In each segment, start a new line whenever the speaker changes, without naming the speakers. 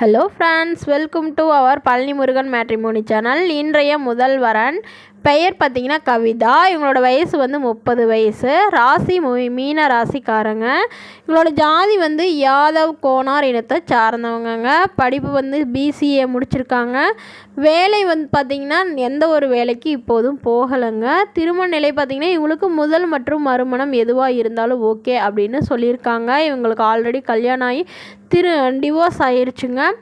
Hello friends welcome to our Palani Murugan matrimony channel இன்றைய முதல் வரன் பெயர் பார்த்தீங்கன்னா கவிதா. இவங்களோட வயசு வந்து முப்பது வயசு. ராசி மு- மீன ராசிக்காரங்க. இவங்களோட ஜாதி வந்து யாதவ் கோனார் இனத்தை சார்ந்தவங்கங்க. படிப்பு வந்து பிசிஏ முடிச்சிருக்காங்க. வேலை வந்து பார்த்திங்கன்னா எந்த ஒரு வேலைக்கு இப்போதும் போகலைங்க. திருமண நிலை பார்த்திங்கன்னா இவங்களுக்கு முதல் மற்றும் மறுமணம் எதுவாக இருந்தாலும் ஓகே அப்படின்னு சொல்லியிருக்காங்க. இவங்களுக்கு ஆல்ரெடி கல்யாணம் ஆகி திரு டிவோர்ஸ் ஆயிருச்சுங்க.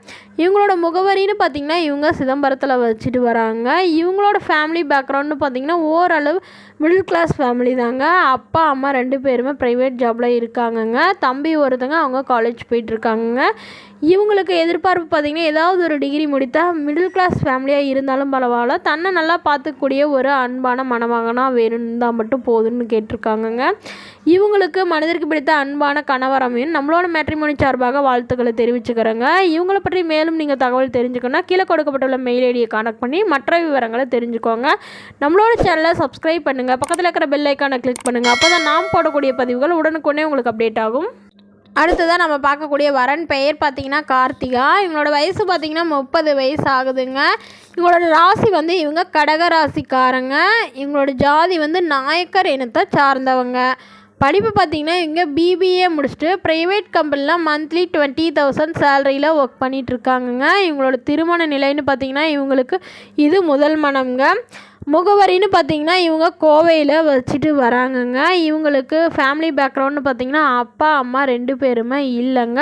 இவங்களோட முகவரின்னு பார்த்திங்கன்னா இவங்க சிதம்பரத்தில் வச்சுட்டு வராங்க. இவங்களோட ஃபேமிலி பேக்ரவுண்ட்னு பார்த்திங்கன்னா ஓரளவு மிடில் கிளாஸ் ஃபேமிலி தாங்க. அப்பா அம்மா ரெண்டு பேருமே ப்ரைவேட் ஜாபில் இருக்காங்கங்க. தம்பி ஒருத்தங்க அவங்க காலேஜ் போயிட்டுருக்காங்கங்க. இவங்களுக்கு எதிர்பார்ப்பு பார்த்திங்கன்னா ஏதாவது ஒரு டிகிரி முடித்தா மிடில் கிளாஸ் ஃபேமிலியாக இருந்தாலும் பரவாயில்ல. தன்னை நல்லா பார்த்துக்கூடிய ஒரு அன்பான மணமகனாக வேணும்தான் மட்டும் போதும்னு கேட்டிருக்காங்கங்க. இவங்களுக்கு மனதிற்கு பிடித்த அன்பான கணவரமையும் நம்மளோட மேட்ரிமோனி சார்பாக வாழ்த்துக்களை தெரிவிச்சுக்கிறேங்க. இவங்களை பற்றி மேலும் நீங்கள் தகவல் தெரிஞ்சுக்கணும்னா கீழே கொடுக்கப்பட்டுள்ள மெயில் ஐடியை கான்டாக்ட் பண்ணி மற்ற விவரங்களை தெரிஞ்சுக்கோங்க. நம்மளோட சேனலை சப்ஸ்கிரைப் பண்ணுங்கள் பக்கத்தில் இருக்கிற பெல் ஐக்கானை கிளிக் பண்ணுங்கள் அப்போ தான் நாம் போடக்கூடிய பதிவுகள் உடனுக்குடனே உங்களுக்கு அப்டேட் ஆகும். அடுத்ததாக நம்ம பார்க்கக்கூடிய வரன் பெயர் பார்த்தீங்கன்னா கார்த்திகா. இவங்களோட வயசு பார்த்திங்கன்னா முப்பது வயசு ஆகுதுங்க. இவங்களோட ராசி வந்து இவங்க கடக ராசிக்காரங்க. இவங்களோட ஜாதி வந்து நாயக்கர் இனத்தை சார்ந்தவங்க. படிப்பு பார்த்தீங்கன்னா இவங்க பிபிஏ முடிச்சுட்டு ப்ரைவேட் கம்பெனியில் மந்த்லி டுவெண்ட்டி தௌசண்ட் சேலரியில் ஒர்க் பண்ணிகிட்ருக்காங்கங்க இவங்களோட திருமண நிலைன்னு பார்த்தீங்கன்னா இவங்களுக்கு இது முதல் மனம்ங்க. முகவரின்னு பார்த்தீங்கன்னா இவங்க கோவையில் வச்சுட்டு வராங்கங்க. இவங்களுக்கு ஃபேமிலி பேக்ரவுண்டு பார்த்தீங்கன்னா அப்பா அம்மா ரெண்டு பேருமே இல்லைங்க.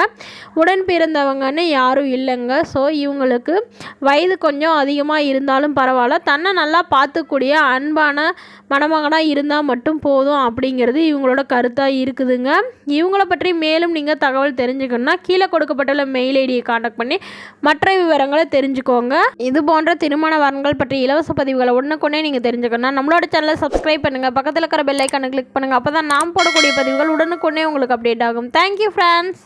உடன் பிறந்தவங்கன்னு யாரும் இல்லைங்க. ஸோ இவங்களுக்கு வயது கொஞ்சம் அதிகமாக இருந்தாலும் பரவாயில்ல. தன்னை நல்லா பார்த்துக்கூடிய அன்பான மணமகனாக இருந்தால் மட்டும் போதும் அப்படிங்கிறது இவங்களோட கருத்தாக இருக்குதுங்க. இவங்கள பற்றி மேலும் நீங்கள் தகவல் தெரிஞ்சுக்கணும்னா கீழே கொடுக்கப்பட்டுள்ள மெயில் ஐடியை காண்டாக்ட் பண்ணி மற்ற விவரங்களை தெரிஞ்சுக்கோங்க. இது போன்ற திருமண வரன்கள் பற்றி இலவச பதிவுகளை உடனுக்குடனே நீங்கள் தெரிஞ்சுக்கணும். நம்மளோட சேனலை சப்ஸ்கிரைப் பண்ணுங்கள் பக்கத்தில் இருக்கிற பெல் ஐக்கானை கிளிக் பண்ணுங்கள் அப்போ தான் நாம் போடக்கூடிய பதிவுகள் உடனுக்குடனே உங்களுக்கு அப்டேட் ஆகும். Thank you friends